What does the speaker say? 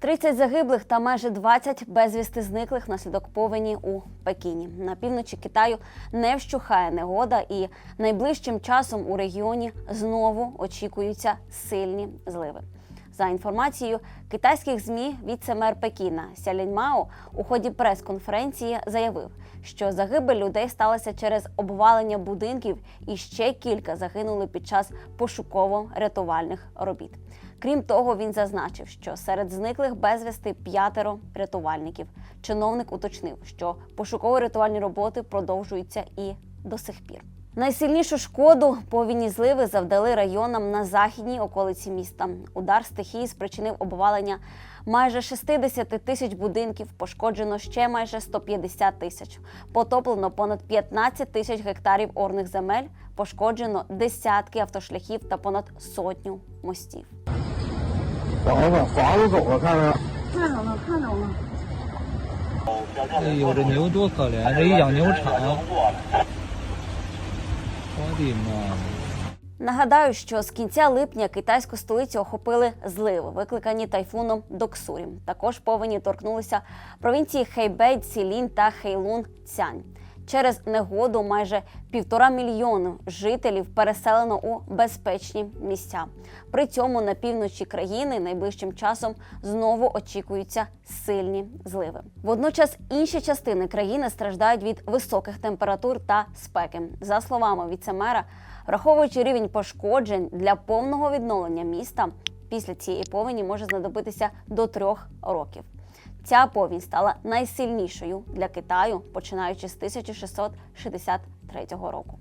30 загиблих та майже 20 безвісти зниклих внаслідок повені у Пекіні. На півночі Китаю не вщухає негода, і найближчим часом у регіоні знову очікуються сильні зливи. За інформацією китайських змі, віце-мер Пекіна Сялінь Мао у ході прес-конференції заявив, що загибель людей сталася через обвалення будинків, і ще кілька загинули під час пошуково-рятувальних робіт. Крім того, він зазначив, що серед зниклих безвісти п'ятеро рятувальників. Чиновник уточнив, що пошуково-рятувальні роботи продовжуються і до сих пір. Найсильнішу шкоду повінні зливи завдали районам на західній околиці міста. Удар стихії спричинив обвалення майже 60 тисяч будинків, пошкоджено ще майже 150 тисяч. Потоплено понад 15 тисяч гектарів орних земель, пошкоджено десятки автошляхів та понад сотню мостів. 房 Нагадаю, що з кінця липня китайську столицю охопили зливи, викликані тайфуном Доксурі. Також повені торкнулися провінції Хейбей, Цілін та Хейлун Цянь. Через негоду майже півтора мільйону жителів переселено у безпечні місця. При цьому на півночі країни найближчим часом знову очікуються сильні зливи. Водночас інші частини країни страждають від високих температур та спеки. За словами віцемера, враховуючи рівень пошкоджень для повного відновлення міста, після цієї повені може знадобитися до трьох років. Ця повінь стала найсильнішою для Китаю, починаючи з 1663 року.